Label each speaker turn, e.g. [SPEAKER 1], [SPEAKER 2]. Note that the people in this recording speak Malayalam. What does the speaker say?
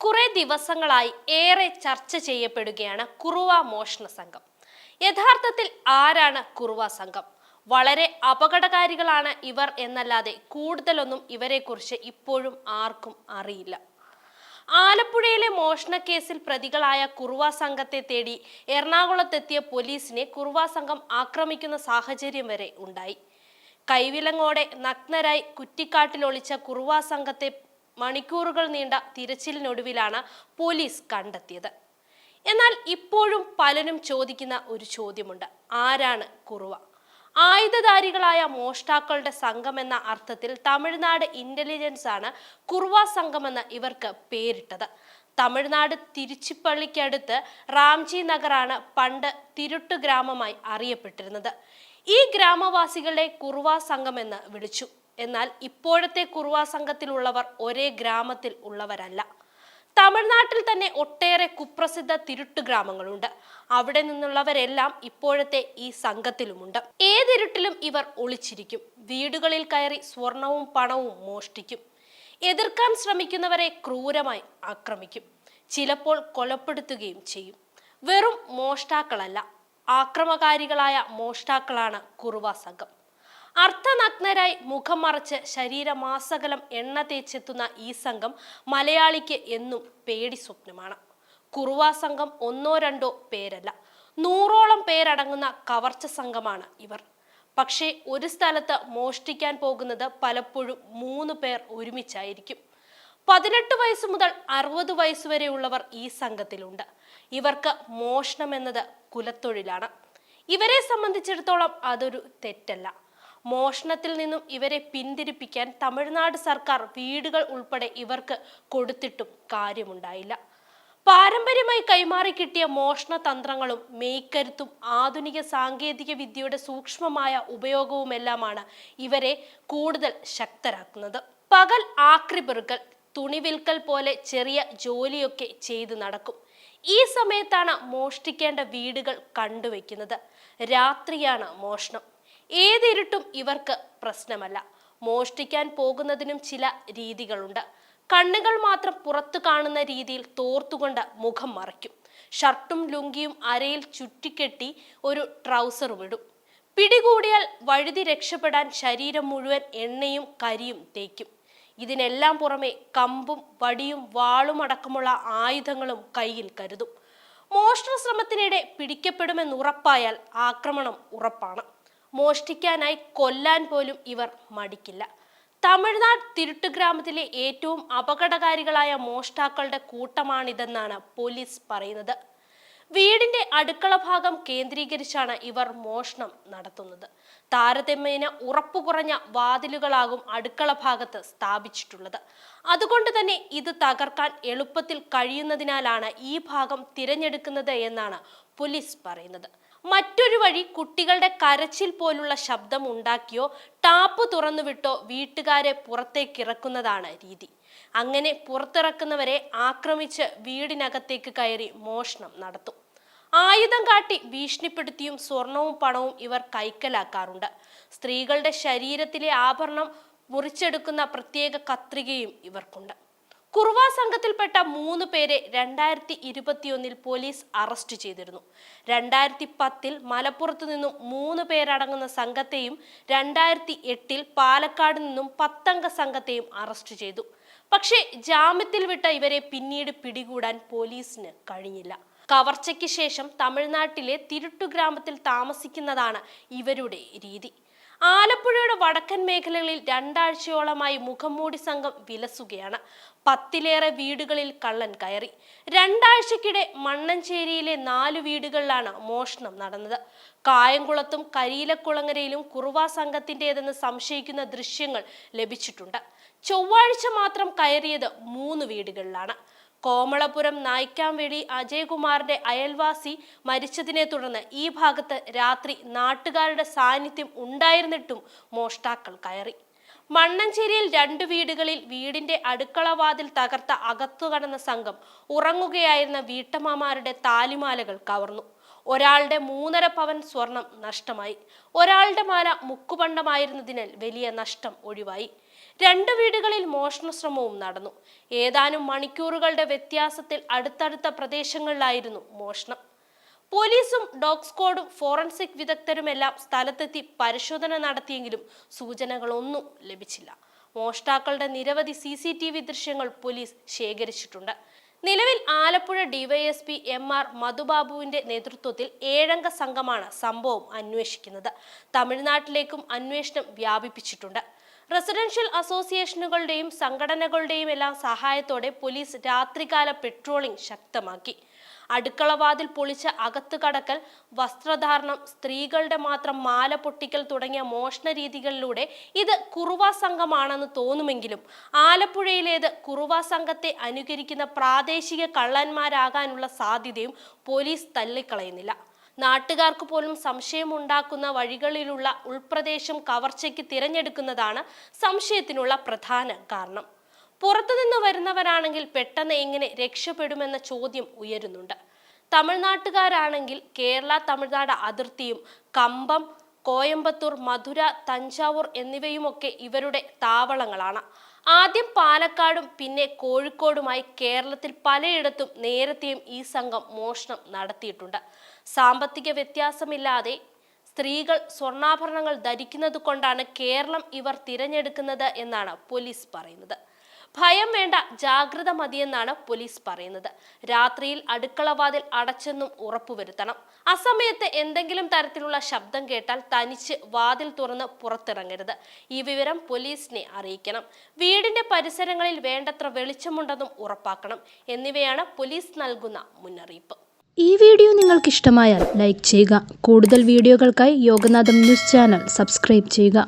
[SPEAKER 1] കുറെ ദിവസങ്ങളായി ഏറെ ചർച്ച ചെയ്യപ്പെടുകയാണ് കുറുവ മോഷണ സംഘം. യഥാർത്ഥത്തിൽ ആരാണ് കുറുവ സംഘം? വളരെ അപകടകാരികളാണ് ഇവർ എന്നല്ലാതെ കൂടുതലൊന്നും ഇവരെക്കുറിച്ച് ഇപ്പോഴും ആർക്കും അറിയില്ല. ആലപ്പുഴയിലെ മോഷണ കേസിൽ പ്രതികളായ കുറുവ സംഘത്തെ തേടി എറണാകുളത്തെത്തിയ പോലീസിനെ കുറുവ സംഘം ആക്രമിക്കുന്ന സാഹചര്യം വരെ ഉണ്ടായി. കൈവിലങ്ങോടെ നഗ്നരായി കുറ്റിക്കാട്ടിലൊളിച്ച കുറുവ സംഘത്തെ മണിക്കൂറുകൾ നീണ്ട തിരച്ചിലിനൊടുവിലാണ് പോലീസ് കണ്ടെത്തിയത്. എന്നാൽ ഇപ്പോഴും പലരും ചോദിക്കുന്ന ഒരു ചോദ്യമുണ്ട്. ആരാണ് കുറുവ? ആയുധധാരികളായ മോഷ്ടാക്കളുടെ സംഘമെന്ന അർത്ഥത്തിൽ തമിഴ്നാട് ഇന്റലിജൻസ് ആണ് കുറുവ സംഘമെന്ന് ഇവർക്ക് പേരിട്ടത്. തമിഴ്നാട് തിരുച്ചിപ്പള്ളിക്കടുത്ത് റാംജി നഗറാണ് പണ്ട് തിരുട്ടു ഗ്രാമമായി അറിയപ്പെട്ടിരുന്നത്. ഈ ഗ്രാമവാസികളെ കുറുവ സംഘമെന്ന് വിളിച്ചു. എന്നാൽ ഇപ്പോഴത്തെ കുറുവ സംഘത്തിലുള്ളവർ ഒരേ ഗ്രാമത്തിൽ ഉള്ളവരല്ല. തമിഴ്നാട്ടിൽ തന്നെ ഒട്ടേറെ കുപ്രസിദ്ധ തിരുട്ട് ഗ്രാമങ്ങളുണ്ട്. അവിടെ നിന്നുള്ളവരെല്ലാം ഇപ്പോഴത്തെ ഈ സംഘത്തിലുമുണ്ട്. ഏതിരുട്ടിലും ഇവർ ഒളിച്ചിരിക്കും. വീടുകളിൽ കയറി സ്വർണവും പണവും മോഷ്ടിക്കും. എതിർക്കാൻ ശ്രമിക്കുന്നവരെ ക്രൂരമായി ആക്രമിക്കും. ചിലപ്പോൾ കൊലപ്പെടുത്തുകയും ചെയ്യും. വെറും മോഷ്ടാക്കളല്ല ആക്രമകാരികളായ മോഷ്ടാക്കളാണ് കുറുവ സംഘം. അർത്ഥനഗ്നരായി മുഖം മറച്ച് ശരീരമാസകലം എണ്ണ തേച്ചെത്തുന്ന ഈ സംഘം മലയാളിക്ക് എന്നും പേടി സ്വപ്നമാണ്. കുറുവ സംഘം ഒന്നോ രണ്ടോ പേരല്ല. നൂറോളം പേരടങ്ങുന്ന കവർച്ച സംഘമാണ് ഇവർ. പക്ഷേ ഒരു സ്ഥലത്ത് മോഷ്ടിക്കാൻ പോകുന്നത് പലപ്പോഴും മൂന്ന് പേർ ഒരുമിച്ചായിരിക്കും. പതിനെട്ട് വയസ്സ് മുതൽ അറുപത് വയസ്സ് വരെയുള്ളവർ ഈ സംഘത്തിലുണ്ട്. ഇവർക്ക് മോഷണം എന്നത് കുലത്തൊഴിലാണ്. ഇവരെ സംബന്ധിച്ചിടത്തോളം അതൊരു തെറ്റല്ല. മോഷണത്തിൽ നിന്നും ഇവരെ പിന്തിരിപ്പിക്കാൻ തമിഴ്നാട് സർക്കാർ വീടുകൾ ഉൾപ്പെടെ ഇവർക്ക് കൊടുത്തിട്ടും കാര്യമുണ്ടായില്ല. പാരമ്പര്യമായി കൈമാറി കിട്ടിയ മോഷണ തന്ത്രങ്ങളും മേയ്ക്കരുത്തും ആധുനിക സാങ്കേതിക വിദ്യയുടെ സൂക്ഷ്മമായ ഉപയോഗവുമെല്ലാമാണ് ഇവരെ കൂടുതൽ ശക്തരാക്കുന്നത്. പകൽ ആക്രിപെറുക്കൽ തുണി വിൽക്കൽ പോലെ ചെറിയ ജോലിയൊക്കെ ചെയ്തു നടക്കും. ഈ സമയത്താണ് മോഷ്ടിക്കേണ്ട വീടുകൾ കണ്ടുവെക്കുന്നത്. രാത്രിയാണ് മോഷണം. ഏതിരുട്ടും ഇവർക്ക് പ്രശ്നമല്ല. മോഷ്ടിക്കാൻ പോകുന്നതിനും ചില രീതികളുണ്ട്. കണ്ണുകൾ മാത്രം പുറത്തു കാണുന്ന രീതിയിൽ തോർത്തുകൊണ്ട് മുഖം മറയ്ക്കും. ഷർട്ടും ലുങ്കിയും അരയിൽ ചുറ്റിക്കെട്ടി ഒരു ട്രൗസറും ഇടും പിടികൂടിയാൽ വഴുതി രക്ഷപ്പെടാൻ ശരീരം മുഴുവൻ എണ്ണയും കരിയും തേക്കും ഇതിനെല്ലാം പുറമെ കമ്പും വടിയും വാളും അടക്കമുള്ള ആയുധങ്ങളും കയ്യിൽ കരുതും. മോഷണ ശ്രമത്തിനിടെ പിടിക്കപ്പെടുമെന്നുറപ്പായാൽ ആക്രമണം ഉറപ്പാണ്. മോഷ്ടിക്കാനായി കൊല്ലാൻ പോലും ഇവർ മടിക്കില്ല. തമിഴ്നാട് തിരുട്ട് ഗ്രാമത്തിലെ ഏറ്റവും അപകടകാരികളായ മോഷ്ടാക്കളുടെ കൂട്ടമാണിതെന്നാണ് പോലീസ് പറയുന്നത്. വീടിന്റെ അടുക്കള ഭാഗം കേന്ദ്രീകരിച്ചാണ് ഇവർ മോഷണം നടത്തുന്നത്. താരതമ്യേന ഉറപ്പു കുറഞ്ഞ വാതിലുകളാകും അടുക്കള ഭാഗത്ത് സ്ഥാപിച്ചിട്ടുള്ളത്. അതുകൊണ്ട് തന്നെ ഇത് തകർക്കാൻ എളുപ്പത്തിൽ കഴിയുന്നതിനാലാണ് ഈ ഭാഗം തിരഞ്ഞെടുക്കുന്നത് എന്നാണ് പോലീസ് പറയുന്നത്. മറ്റൊരു വഴി കുട്ടികളുടെ കരച്ചിൽ പോലുള്ള ശബ്ദം ഉണ്ടാക്കിയോ ടാപ്പ് തുറന്നുവിട്ടോ വീട്ടുകാരെ പുറത്തേക്ക് ഇറക്കുന്നതാണ് രീതി. അങ്ങനെ പുറത്തിറക്കുന്നവരെ ആക്രമിച്ച് വീടിനകത്തേക്ക് കയറി മോഷണം നടത്തും. ആയുധം കാട്ടി ഭീഷണിപ്പെടുത്തിയും സ്വർണവും പണവും ഇവർ കൈക്കലാക്കാറുണ്ട്. സ്ത്രീകളുടെ ശരീരത്തിലെ ആഭരണം മുറിച്ചെടുക്കുന്ന പ്രത്യേക കത്രികയും ഇവർക്കുണ്ട്. കുറുവ സംഘത്തിൽപ്പെട്ട മൂന്ന് പേരെ രണ്ടായിരത്തി ഇരുപത്തിയൊന്നിൽ പോലീസ് അറസ്റ്റ് ചെയ്തിരുന്നു. രണ്ടായിരത്തി പത്തിൽ മലപ്പുറത്ത് നിന്നും മൂന്ന് പേരടങ്ങുന്ന സംഘത്തെയും രണ്ടായിരത്തി എട്ടിൽ പാലക്കാട് നിന്നും പത്തംഗ സംഘത്തെയും അറസ്റ്റ് ചെയ്തു. പക്ഷേ ജാമ്യത്തിൽ വിട്ട ഇവരെ പിന്നീട് പിടികൂടാൻ പോലീസിന് കഴിഞ്ഞില്ല. കവർച്ചയ്ക്ക് ശേഷം തമിഴ്നാട്ടിലെ തിരുട്ടു ഗ്രാമത്തിൽ താമസിക്കുന്നതാണ് ഇവരുടെ രീതി. ആലപ്പുഴയുടെ വടക്കൻ മേഖലകളിൽ രണ്ടാഴ്ചയോളമായി മുഖംമൂടി സംഘം വിലസുകയാണ്. പത്തിലേറെ വീടുകളിൽ കള്ളൻ കയറി. രണ്ടാഴ്ചക്കിടെ മണ്ണഞ്ചേരിയിലെ നാല് വീടുകളിലാണ് മോഷണം നടന്നത്. കായംകുളത്തും കരിയിലക്കുളങ്ങരയിലും കുറുവ സംഘത്തിന്റെതെന്ന് സംശയിക്കുന്ന ദൃശ്യങ്ങൾ ലഭിച്ചിട്ടുണ്ട്. ചൊവ്വാഴ്ച മാത്രം കയറിയത് മൂന്ന് വീടുകളിലാണ്. കോമളപുരം നായ്ക്കാംവേളി അജയകുമാറിന്റെ അയൽവാസി മരിച്ചതിനെ തുടർന്ന് ഈ ഭാഗത്ത് രാത്രി നാട്ടുകാരുടെ സാന്നിധ്യം ഉണ്ടായിരുന്നിട്ടും മോഷ്ടാക്കൾ കയറി. മണ്ണഞ്ചേരിയിൽ രണ്ട് വീടുകളിൽ വീടിന്റെ അടുക്കളവാതിൽ തകർത്ത അകത്തു കടന്ന സംഘം ഉറങ്ങുകയായിരുന്ന വീട്ടമ്മമാരുടെ താലിമാലകൾ കവർന്നു. ഒരാളുടെ മൂന്നര പവൻ സ്വർണം നഷ്ടമായി. ഒരാളുടെ മാല മുക്കുപണ്ടമായിരുന്നതിനാൽ വലിയ നഷ്ടം ഒഴിവായി. രണ്ട് വീടുകളിൽ മോഷണ ശ്രമവും നടന്നു. ഏതാനും മണിക്കൂറുകളുടെ വ്യത്യാസത്തിൽ അടുത്തടുത്ത പ്രദേശങ്ങളിലായിരുന്നു മോഷണം. പോലീസും ഡോഗ് സ്ക്വാഡും ഫോറൻസിക് വിദഗ്ധരുമെല്ലാം സ്ഥലത്തെത്തി പരിശോധന നടത്തിയെങ്കിലും സൂചനകളൊന്നും ലഭിച്ചില്ല. മോഷ്ടാക്കളുടെ നിരവധി സി സി ടി വി ദൃശ്യങ്ങൾ പോലീസ് ശേഖരിച്ചിട്ടുണ്ട്. നിലവിൽ ആലപ്പുഴ ഡിവൈഎസ്പി എം ആർ മധുബാബുവിന്റെ നേതൃത്വത്തിൽ ഏഴംഗ സംഘമാണ് സംഭവം അന്വേഷിക്കുന്നത്. തമിഴ്നാട്ടിലേക്കും അന്വേഷണം വ്യാപിപ്പിച്ചിട്ടുണ്ട്. റെസിഡൻഷ്യൽ അസോസിയേഷനുകളുടെയും സംഘടനകളുടെയും എല്ലാം സഹായത്തോടെ പോലീസ് രാത്രികാല പെട്രോളിംഗ് ശക്തമാക്കി. അടുക്കളവാതിൽ പൊളിച്ച അകത്ത് കടക്കൽ വസ്ത്രധാരണം സ്ത്രീകളുടെ മാത്രം മാല പൊട്ടിക്കൽ തുടങ്ങിയ മോഷണ രീതികളിലൂടെ ഇത് കുറുവ സംഘമാണെന്ന് തോന്നുമെങ്കിലും ആലപ്പുഴയിലേത് കുറുവ സംഘത്തെ അനുകരിക്കുന്ന പ്രാദേശിക കള്ളന്മാരാകാനുള്ള സാധ്യതയും പോലീസ് തള്ളിക്കളയുന്നില്ല. നാട്ടുകാർക്ക് പോലും സംശയമുണ്ടാക്കുന്ന വഴികളിലുള്ള ഉൾപ്രദേശം കവർച്ചയ്ക്ക് തിരഞ്ഞെടുക്കുന്നതാണ് സംശയത്തിനുള്ള പ്രധാന കാരണം. പുറത്തുനിന്ന് വരുന്നവരാണെങ്കിൽ പെട്ടെന്ന് എങ്ങനെ രക്ഷപ്പെടുമെന്ന ചോദ്യം ഉയരുന്നുണ്ട്. തമിഴ്നാട്ടുകാരാണെങ്കിൽ കേരള തമിഴ്നാട് അതിർത്തിയും കമ്പം കോയമ്പത്തൂർ മധുര തഞ്ചാവൂർ എന്നിവയുമൊക്കെ ഇവരുടെ താവളങ്ങളാണ്. ആദ്യം പാലക്കാടും പിന്നെ കോഴിക്കോടുമായി കേരളത്തിൽ പലയിടത്തും നേരത്തെയും ഈ സംഘം മോഷണം നടത്തിയിട്ടുണ്ട്. സാമ്പത്തിക വ്യത്യാസമില്ലാതെ സ്ത്രീകൾ സ്വർണാഭരണങ്ങൾ ധരിക്കുന്നത് കൊണ്ടാണ് കേരളം ഇവർ തിരഞ്ഞെടുക്കുന്നത് എന്നാണ് പോലീസ് പറയുന്നത്. ഭയം വേണ്ട ജാഗ്രത മതിയെന്നാണ് പോലീസ് പറയുന്നത്. രാത്രിയിൽ അടുക്കളവാതിൽ അടച്ചെന്നും ഉറപ്പുവരുത്തണം. അസമയത്ത് എന്തെങ്കിലും തരത്തിലുള്ള ശബ്ദം കേട്ടാൽ തനിച്ച് വാതിൽ തുറന്ന് പുറത്തിറങ്ങരുത്. ഈ വിവരം പോലീസിനെ അറിയിക്കണം. വീടിന്റെ പരിസരങ്ങളിൽ വേണ്ടത്ര വെളിച്ചമുണ്ടെന്നും ഉറപ്പാക്കണം. എന്നിവയാണ് പോലീസ് നൽകുന്ന മുന്നറിയിപ്പ്.
[SPEAKER 2] ഈ വീഡിയോ നിങ്ങൾക്ക് ഇഷ്ടമായാൽ ലൈക്ക് ചെയ്യുക. കൂടുതൽ വീഡിയോകൾക്കായി യോഗനാഥം ന്യൂസ് ചാനൽ സബ്സ്ക്രൈബ് ചെയ്യുക.